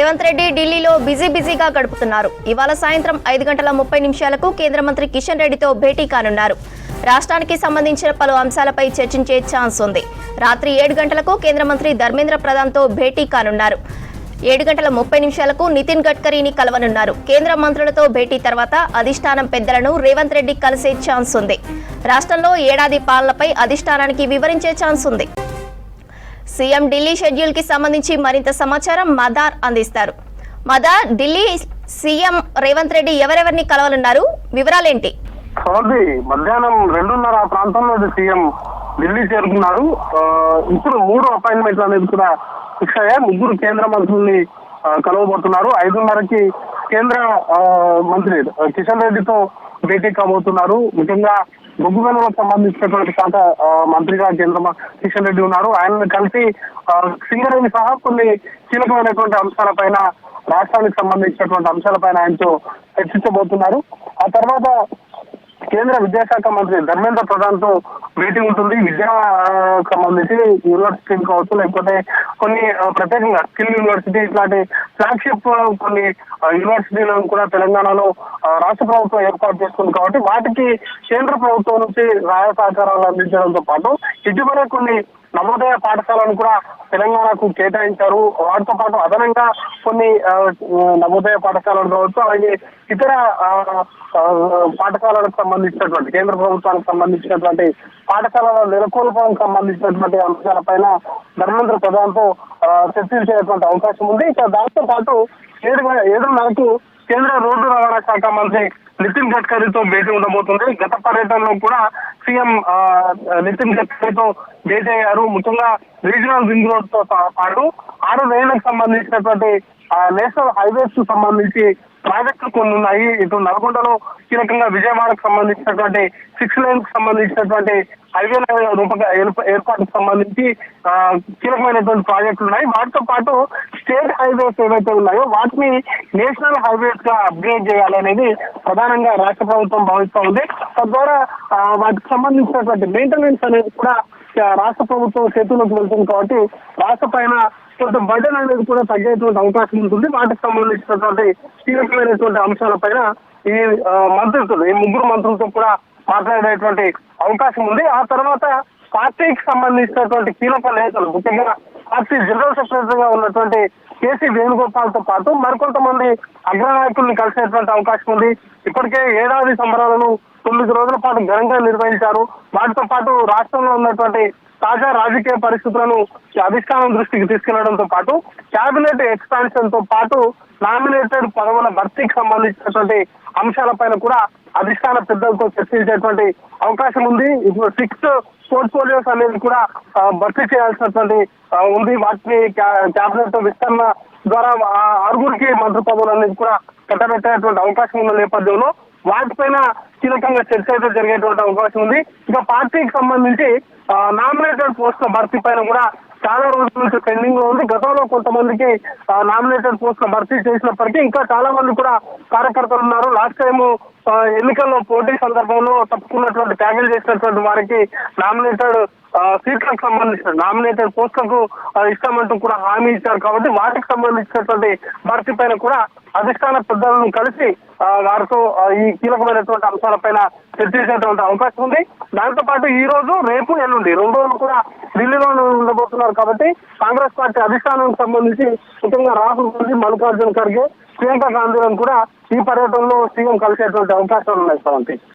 రేవంత్ రెడ్డి ఢిల్లీలో బిజీ బిజీగా గడుపుతున్నారు. ఇవాళ సాయంత్రం ఐదు గంటల ముప్పై నిమిషాలకు కేంద్ర మంత్రి కిషన్ రెడ్డితో భేటీ కానున్నారు. రాష్ట్రానికి సంబంధించిన పలు అంశాలపై చర్చించే ఛాన్స్ ఉంది. రాత్రి ఏడు గంటలకు కేంద్ర మంత్రి ధర్మేంద్ర ప్రధాన్తో భేటీ కానున్నారు. ఏడు గంటల ముప్పై నిమిషాలకు నితిన్ గడ్కరీని కలవనున్నారు. కేంద్ర మంత్రులతో భేటీ తర్వాత అధిష్టానం పెద్దలను రేవంత్ రెడ్డి కలిసే ఛాన్స్ ఉంది. రాష్ట్రంలో ఏడాది పాలనపై అధిష్టానానికి వివరించే ఛాన్స్ ఉంది. సీఎం ఢిల్లీ షెడ్యూల్కి సంబంధించి మరింత సమాచారం మదార్ అందిస్తారు. మదార్ ఢిల్లీ సీఎం రేవంత్ రెడ్డి ఎవరెవరిని కలవాలన్నారు? వివరాలేంటి? సోది మధ్యాహ్నం రెండున్నర ఆ ప్రాంతంలో సీఎం ఢిల్లీ చేరుకున్నారు. ఆ, ఇప్పుడు మూడు అపాయింట్మెంట్లు అనేది కూడా ఫిక్స్ అయ్యాయి. ముగ్గురు కేంద్ర మంత్రుల్ని కలవబోతున్నారు. ఐదున్నరకి కేంద్ర ఆ, మంత్రి కిషన్ రెడ్డితో భేటీ కాబోతున్నారు. ముఖ్యంగా బొగ్గు గనులకు సంబంధించినటువంటి శాఖ మంత్రిగా కేంద్ర కిషన్ రెడ్డి ఉన్నారు. ఆయనను కలిసి సింగరేణి సహా కొన్ని కీలకమైనటువంటి అంశాలపైన రాష్ట్రానికి సంబంధించినటువంటి అంశాలపైన ఆయనతో చర్చించబోతున్నారు. ఆ తర్వాత కేంద్ర విద్యాశాఖ మంత్రి ధర్మేంద్ర ప్రధాన్తో మీటింగ్ ఉంటుంది. విద్యా సంబంధించి యూనివర్సిటీ కావచ్చు లేకపోతే కొన్ని ప్రత్యేకంగా స్కిల్ యూనివర్సిటీ ఇట్లాంటి ఫ్లాగ్షిప్ కొన్ని యూనివర్సిటీలను కూడా తెలంగాణలో రాష్ట్ర ప్రభుత్వం ఏర్పాటు చేస్తుంది. కాబట్టి వాటికి కేంద్ర ప్రభుత్వం నుంచి సహాయ సహకారాలు అందించడంతో పాటు ఇటీవలే కొన్ని నవోదయ పాఠశాలను కూడా తెలంగాణకు కేటాయించారు. వాటితో పాటు అదనంగా కొన్ని నమోదయ నవోదయ పాఠశాలలు కావచ్చు అలాగే ఇతర పాఠశాలలకు సంబంధించినటువంటి కేంద్ర ప్రభుత్వానికి సంబంధించినటువంటి పాఠశాలల నెలకొల్పడానికి సంబంధించినటువంటి అంశాలపైన ధర్మేంద్ర ప్రధాన్తో ఆ, చర్చించేటువంటి అవకాశం ఉంది. ఇక దాంతో పాటు ఏడు ఏడున్నరకు కేంద్ర రోడ్డు రవాణా శాఖ మంత్రి నితిన్ గడ్కరీతో భేటీ ఉండబోతుంది. గత పర్యటనలో కూడా సీఎం ఆ, నితిన్ గడ్కరీతో భేటీ అయ్యారు. ముఖ్యంగా రీజనల్ రింగ్ రోడ్తో పాటు ఆరు రైళ్ళకు సంబంధించినటువంటి ఆ, నేషనల్ హైవేస్కు సంబంధించి ప్రాజెక్టులు కొన్ని ఉన్నాయి. ఇటు నల్గొండలో కీలకంగా విజయవాడకు సంబంధించినటువంటి సిక్స్ లైన్కు సంబంధించినటువంటి హైవేల రూపక ఏర్పాటుకు సంబంధించి కీలకమైనటువంటి ప్రాజెక్టులు ఉన్నాయి. వాటితో పాటు స్టేట్ హైవేస్ ఏవైతే ఉన్నాయో వాటిని నేషనల్ హైవేస్గా అప్గ్రేడ్ చేయాలనేది ప్రధానంగా రాష్ట్ర ప్రభుత్వం భావిస్తూ ఉంది. తద్వారా వాటికి సంబంధించినటువంటి మెయింటెనెన్స్ అనేది కూడా రాష్ట్ర ప్రభుత్వం చేతుల్లోకి వెళ్తుంది కాబట్టి రాష్ట్ర పైన కొంత బర్డెన్ అనేది కూడా తగ్గేటువంటి అవకాశం ఉంటుంది. వాటికి సంబంధించినటువంటి కీలకమైనటువంటి అంశాలపైన ఈ మంత్రులతో ఈ ముగ్గురు మంత్రులతో కూడా మాట్లాడేటువంటి అవకాశం ఉంది. ఆ తర్వాత పార్టీకి సంబంధించినటువంటి కీలక నేతలు ముఖ్యంగా పార్టీ జనరల్ సెక్రటరీగా ఉన్నటువంటి కేసీ వేణుగోపాల్తో పాటు మరికొంతమంది అగ్రనాయకుల్ని కలిసేటువంటి అవకాశం ఉంది. ఇప్పటికే ఏడాది సంబరాలను తొమ్మిది రోజుల పాటు ఘనంగా నిర్వహించారు. వాటితో పాటు రాష్ట్రంలో ఉన్నటువంటి తాజా రాజకీయ పరిస్థితులను అధిష్టానం దృష్టికి తీసుకెళ్ళడంతో పాటు కేబినెట్ ఎక్స్పాన్షన్తో పాటు నామినేటెడ్ పదవుల భర్తీకి సంబంధించినటువంటి అంశాలపైన కూడా అధిష్టాన పెద్దలతో చర్చించేటువంటి అవకాశం ఉంది. ఇప్పుడు సిక్స్ పోర్ట్ఫోలియోస్ అనేది కూడా భర్తీ చేయాల్సినటువంటి ఉంది. వాటిని క్యాబినెట్ విస్తరణ ద్వారా ఆ ఆరుగురికి మంత్రి పదవులు అనేది కూడా కట్టబెట్టేటువంటి అవకాశం ఉన్న నేపథ్యంలో వాటిపైన కీలకంగా చర్చ అయితే జరిగేటువంటి అవకాశం ఉంది. ఇక పార్టీకి సంబంధించి నామినేటెడ్ పోస్టుల భర్తీ పైన కూడా చాలా రోజుల నుంచి పెండింగ్లో ఉంది. గతంలో కొంతమందికి నామినేటెడ్ పోస్టుల భర్తీ చేసినప్పటికీ ఇంకా చాలా మంది కూడా కార్యకర్తలు ఉన్నారు. లాస్ట్ టైం ఎన్నికల్లో పోటీ సందర్భంలో తప్పుకున్నటువంటి ట్యాగిల్ చేసినటువంటి వారికి నామినేటెడ్ సీట్లకు సంబంధించిన నామినేటెడ్ పోస్టులకు ఇస్తామంటూ కూడా హామీ ఇచ్చారు కాబట్టి వాటికి సంబంధించినటువంటి భర్తీ పైన కూడా అధిష్టాన పెద్దలను కలిసి వారితో ఈ కీలకమైనటువంటి అంశాలపైన చర్చించేటువంటి అవకాశం ఉంది. దాంతో పాటు ఈ రోజు రేపు ఎల్లుండి రెండు రోజులు కూడా ఢిల్లీలో ఉండబోతున్నారు కాబట్టి కాంగ్రెస్ పార్టీ అధిష్టానానికి సంబంధించి ముఖ్యంగా రాహుల్ గాంధీ మల్లికార్జున ఖర్గే ప్రియాంక గాంధీ కూడా ఈ పర్యటనలో సీఎం కలిసేటువంటి అవకాశాలు ఉన్నాయి స్రవంతి